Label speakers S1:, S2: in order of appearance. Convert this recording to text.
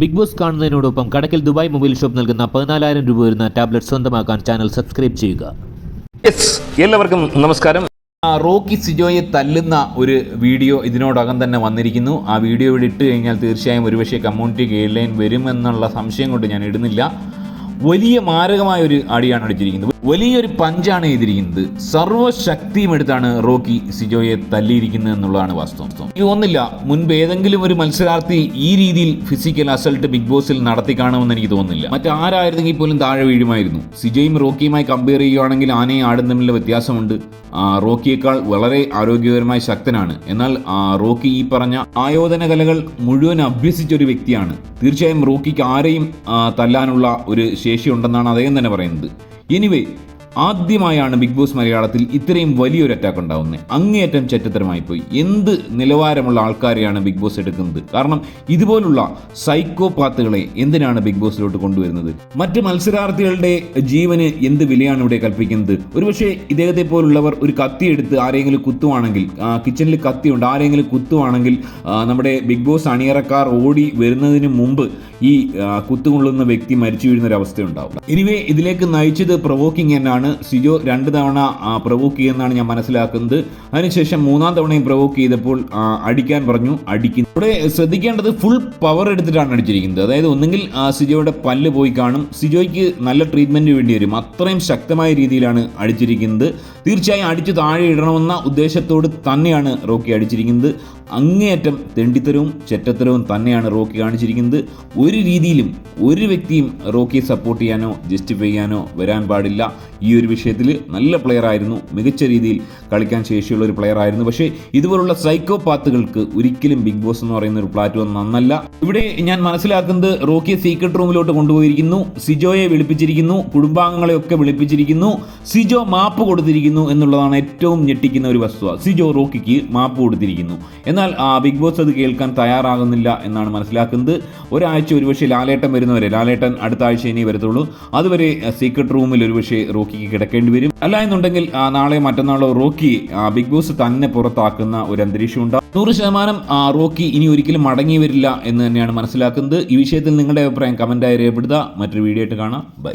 S1: Big boss കാണുന്നതിനോടൊപ്പം Kadakkal Dubai mobile shop നൽകുന്ന പതിനാലായിരം രൂപ വരുന്ന ടാബ്ലറ്റ് സ്വന്തമാക്കാൻ ചാനൽ സബ്സ്ക്രൈബ് ചെയ്യുക.
S2: യെസ് എല്ലാവർക്കും നമസ്കാരം.
S3: റോക്കി സിജോയെ തല്ലുന്ന ഒരു വീഡിയോ ഇതിനോടകം തന്നെ വന്നിരിക്കുന്നു. ആ വീഡിയോ ഇവിടെ ഇട്ട് കഴിഞ്ഞാൽ തീർച്ചയായും ഒരുപക്ഷെ കമ്മ്യൂണിറ്റി ഗൈഡ് ലൈൻ വരുമെന്നുള്ള സംശയം കൊണ്ട് ഞാൻ ഇടുന്നില്ല. വലിയ മാരകമായ ഒരു അടിയാണ് അടിച്ചിരിക്കുന്നത്. വലിയൊരു പഞ്ചാണ് ചെയ്തിരിക്കുന്നത്. സർവശക്തിയും എടുത്താണ് റോക്കി സിജോയെ തല്ലിയിരിക്കുന്നത് എന്നുള്ളതാണ് വാസ്തവം. എനിക്ക് തോന്നുന്നില്ല മുൻപ് ഏതെങ്കിലും ഒരു മത്സരാർത്ഥി ഈ രീതിയിൽ ഫിസിക്കൽ അസൾട്ട് ബിഗ് ബോസിൽ നടത്തി കാണുമെന്ന് എനിക്ക് തോന്നുന്നില്ല. മറ്റാരായിരുന്നെങ്കിൽ പോലും താഴെ വീഴുമായിരുന്നു. സിജോയും റോക്കിയുമായി കമ്പയർ ചെയ്യുകയാണെങ്കിൽ ആനയും ആടും തമ്മിലുള്ള വ്യത്യാസമുണ്ട്. റോക്കിയേക്കാൾ വളരെ ആരോഗ്യകരമായ ശക്തനാണ്. എന്നാൽ റോക്കി ഈ പറഞ്ഞ ആയോധന കലകൾ മുഴുവൻ അഭ്യസിച്ച ഒരു വ്യക്തിയാണ്. തീർച്ചയായും റോക്കിക്ക് ആരെയും തല്ലാനുള്ള ഒരു ശേഷിയുണ്ടെന്നാണ് അദ്ദേഹം തന്നെ പറയുന്നത്. എനിവേ ആദ്യമായാണ് ബിഗ് ബോസ് മലയാളത്തിൽ ഇത്രയും വലിയൊരു അറ്റാക്ക് ഉണ്ടാവുന്നത് അങ്ങേയറ്റം ചെറ്റത്തരമായി പോയി. എന്ത് നിലവാരമുള്ള ആൾക്കാരെയാണ് ബിഗ് ബോസ് എടുക്കുന്നത്? കാരണം ഇതുപോലുള്ള സൈക്കോ പാത്തുകളെ എന്തിനാണ് ബിഗ് ബോസിലോട്ട് കൊണ്ടുവരുന്നത്? മറ്റ് മത്സരാർത്ഥികളുടെ ജീവന് എന്ത് വിലയാണ് ഇവിടെ കൽപ്പിക്കുന്നത്? ഒരുപക്ഷെ ഇദ്ദേഹത്തെ പോലുള്ളവർ ഒരു കത്തി എടുത്ത് ആരെങ്കിലും കുത്തുവാണെങ്കിൽ കിച്ചണിൽ കത്തിയുണ്ട് ആരെങ്കിലും കുത്തുവാണെങ്കിൽ നമ്മുടെ ബിഗ് ബോസ് അണിയറക്കാർ ഓടി വരുന്നതിന് മുമ്പ് ഈ കുത്തുകൊള്ളുന്ന വ്യക്തി മരിച്ചു വീഴുന്ന ഒരു അവസ്ഥയുണ്ടാവും. എനിവേ ഇതിലേക്ക് നയിച്ചത് പ്രൊവോക്കിംഗ് എന്നാണ് സിജോ രണ്ട് തവണ പ്രൊവോക്ക് ചെയ്യുന്നതാണ് ഞാൻ മനസ്സിലാക്കുന്നത്. അതിനുശേഷം മൂന്നാം തവണയും പ്രൊവോക്ക് ചെയ്തപ്പോൾ അടിക്കാൻ പറഞ്ഞു. അടിക്കുന്നു ഇവിടെ ശ്രദ്ധിക്കേണ്ടത് ഫുൾ പവർ എടുത്തിട്ടാണ് അടിച്ചിരിക്കുന്നത്. അതായത് ഒന്നുകിൽ സിജോയുടെ പല്ല് പോയി കാണും. സിജോയ്ക്ക് നല്ല ട്രീറ്റ്മെന്റ് വേണ്ടി വരും. അത്രയും ശക്തമായ രീതിയിലാണ് അടിച്ചിരിക്കുന്നത്. തീർച്ചയായും അടിച്ചു താഴെ ഇടണമെന്ന ഉദ്ദേശത്തോട് തന്നെയാണ് റോക്കി അടിച്ചിരിക്കുന്നത്. അങ്ങേയറ്റം തെണ്ടിത്തരവും ചെറ്റത്തരവും തന്നെയാണ് റോക്കി കാണിച്ചിരിക്കുന്നത്. ഒരു രീതിയിലും ഒരു വ്യക്തിയും റോക്കിയെ സപ്പോർട്ട് ചെയ്യാനോ ജസ്റ്റിഫൈ ചെയ്യാനോ വരാൻ പാടില്ല. ഈ ഒരു വിഷയത്തിൽ നല്ല പ്ലെയർ ആയിരുന്നു. മികച്ച രീതിയിൽ കളിക്കാൻ ശേഷിയുള്ള ഒരു പ്ലെയർ ആയിരുന്നു. പക്ഷേ ഇതുപോലുള്ള സൈക്കോപാത്തുകൾക്ക് ഒരിക്കലും ബിഗ് ബോസ് എന്ന് പറയുന്ന ഒരു പ്ലാറ്റ്ഫോം നന്നല്ല. ഇവിടെ ഞാൻ മനസ്സിലാക്കുന്നത് റോക്കിയെ സീക്രട്ട് റൂമിലോട്ട് കൊണ്ടുപോയിരിക്കുന്നു. സിജോയെ വിളിപ്പിച്ചിരിക്കുന്നു. കുടുംബാംഗങ്ങളെയൊക്കെ വിളിപ്പിച്ചിരിക്കുന്നു. സിജോ മാപ്പ് കൊടുത്തിരിക്കുന്നു. എന്നുള്ളതാണ് ഏറ്റവും ഞെട്ടിക്കുന്ന ഒരു വസ്തുത. സിജോ റോക്കിക്ക് മാപ്പ് കൊടുത്തിരിക്കുന്നു. എന്നാൽ ആ, ബിഗ് ബോസ് അത് കേൾക്കാൻ തയ്യാറാകുന്നില്ല എന്നാണ് മനസ്സിലാക്കുന്നത്. ഒരാഴ്ച ഒരുപക്ഷെ ലാലേട്ടൻ വരുന്നവരെ ലാലേട്ടൻ അടുത്ത ആഴ്ച ഇനി വരത്തുള്ളൂ. അതുവരെ സീക്രട്ട് റൂമിൽ ഒരുപക്ഷെ റോക്കിക്ക് കിടക്കേണ്ടി വരും. അല്ല എന്നുണ്ടെങ്കിൽ നാളെ മറ്റന്നാളോ റോക്കി ബിഗ് ബോസ് തന്നെ പുറത്താക്കുന്ന ഒരു അന്തരീക്ഷം ഉണ്ടാകും. നൂറ് ശതമാനം റോക്കി ഇനി ഒരിക്കലും മടങ്ങി വരില്ല എന്ന് തന്നെയാണ് മനസ്സിലാക്കുന്നത്. ഈ വിഷയത്തിൽ നിങ്ങളുടെ അഭിപ്രായം കമന്റായി രേഖപ്പെടുത്തുക. മറ്റൊരു വീഡിയോ ആയിട്ട് കാണാം. ബൈ